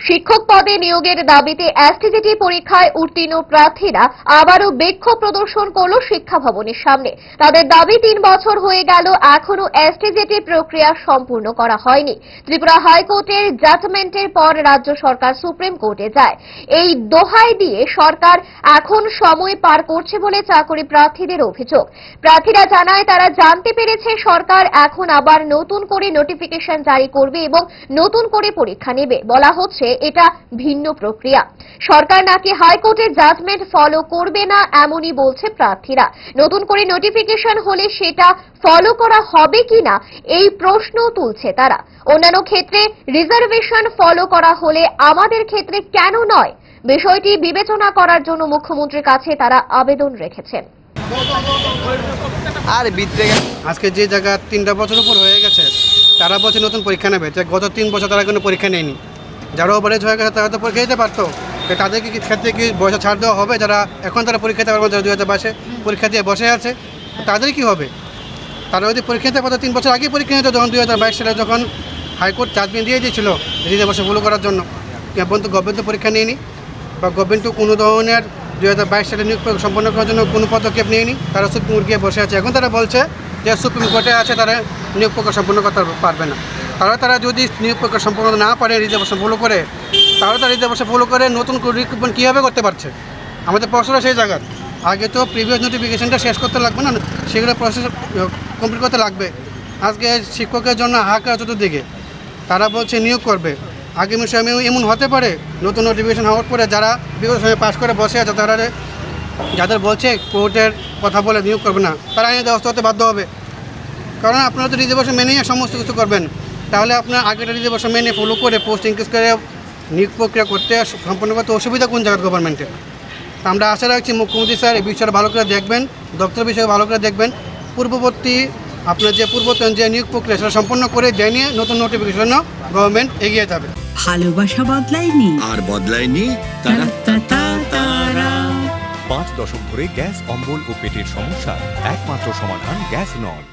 শিক্ষক পদে নিয়োগের দাবিতে এসটিজিটি পরীক্ষায় উত্তীর্ণ প্রার্থীরা আবারও বিক্ষোভ প্রদর্শন করল শিক্ষা ভবনের সামনে। তাদের দাবি, তিন বছর হয়ে গেল, এখনও এসটিজিটি প্রক্রিয়া সম্পূর্ণ করা হয়নি। ত্রিপুরা হাইকোর্টের জাজমেন্টের পর রাজ্য সরকার সুপ্রিম কোর্টে যায়। এই দোহাই দিয়ে সরকার এখন সময় পার করছে বলে চাকরি প্রার্থীদের অভিযোগ। প্রার্থীরা জানায়, তারা জানতে পেরেছে সরকার এখন আবার নতুন করে নোটিফিকেশন জারি করবে এবং নতুন করে পরীক্ষা নেবে। বলা হচ্ছে এটা ভিন্ন প্রক্রিয়া। সরকার নাকি হাইকোর্টের জাজমেন্ট ফলো করবে না, এমনই বলছে প্রার্থীরা। নতুন করে নোটিফিকেশন হলে সেটা ফলো করা হবে কিনা, এই প্রশ্ন তুলছে তারা। অন্যান্য ক্ষেত্রে রিজার্ভেশন ফলো করা হলে আমাদের ক্ষেত্রে কেন নয়? বিষয়টি বিবেচনা করার জন্য মুখ্যমন্ত্রীর কাছে তারা আবেদন রেখেছেন। আর গেছে আজকে যে জায়গা তিনটা বছর উপর হয়ে গেছে, তারা বলছে নতুন পরীক্ষা নেবে। গত তিন বছর তারা কোনো পরীক্ষা নেয়নি। যারা ওভারেজ হয়ে গেছে, তারা তো পরীক্ষা দিতে পারতো। তাদেরকে ক্ষেত্রে কি বয়সে ছাড় দেওয়া হবে? যারা এখন তারা পরীক্ষা দিতে পারবে যারা দুই হাজার বাইশে পরীক্ষা দিয়ে বসে আছে, তাদের কি হবে? তারা যদি পরীক্ষা দিতে পারতো, তিন বছর আগেই পরীক্ষা নিত যখন দুই হাজার বাইশ সালে যখন হাইকোর্ট জাজমেন্ট দিয়ে দিয়েছিল রিজার্ভেশন ফলো করার জন্য। এখন তো গভর্নমেন্ট পরীক্ষা নেয়নি, বা গভর্নমেন্ট কোনো ধরনের দু হাজার বাইশ সালে নিয়োগ সম্পন্ন করার জন্য কোনো পদক্ষেপ নিয়ে নেয়নি। তারা সুপ্রিম কোর্ট গিয়ে বসে আছে। এখন তারা বলছে যে, সুপ্রিম কোর্টে আছে, তারা নিয়োগ সম্পন্ন করতে পারবে না। তারা তারা যদি নিয়োগ প্রক্রিয়া সম্পন্ন না পারে রিজার্ভেশন ফলো করে তাহলে তারা রিজার্ভেশন ফলো করে নতুন রিক্রুটমেন্ট কীভাবে করতে পারছে? আমাদের প্রশ্নটা সেই জায়গার আগে তো প্রিভিয়াস নোটিফিকেশনটা শেষ করতে লাগবে না, সেগুলো প্রসেস কমপ্লিট করতে লাগবে। আজকে শিক্ষকের জন্য হাহাকার চতুর্দিকে। তারা বলছে নিয়োগ করবে। আগামী সময়ে এমন হতে পারে, নতুন নোটিফিকেশন হওয়ার পরে যারা বিগত সময়ে পাশ করে বসে আছে, তারা যাদের বলছে কোর্টের কথা বলে নিয়োগ করবে না, তারা আইনের ব্যবস্থা হতে বাধ্য হবে। কারণ আপনারা তো রিজার্ভেশন মেনেই সমস্ত কিছু করবেন। তাহলে আপনার আগেটা আগের রিজার্ভেশন মেনে ফলো করে পোস্ট ইনক্রিজ করে নিয়োগ প্রক্রিয়া করতে সম্পন্ন করতে অসুবিধা কোন জায়গায় গভর্নমেন্টের আমরা আশা রাখছি মুখ্যমন্ত্রী স্যার এই বিষয়টা ভালো করে দেখবেন দপ্তর বিষয়ে ভালো করে দেখবেন। পূর্ববর্তী আপনার যে পূর্বতন যে নিয়োগ প্রক্রিয়া সেটা সম্পন্ন করে দেনিয়ে নতুন নোটিফিকেশন গভর্নমেন্ট এগিয়ে যাবে। ভালোবাসা বদলায়নি। আর বদলায়নি? পাঁচ দশক ধরে গ্যাস অম্বল ও পেটের সমস্যার একমাত্র সমাধান গ্যাস নল।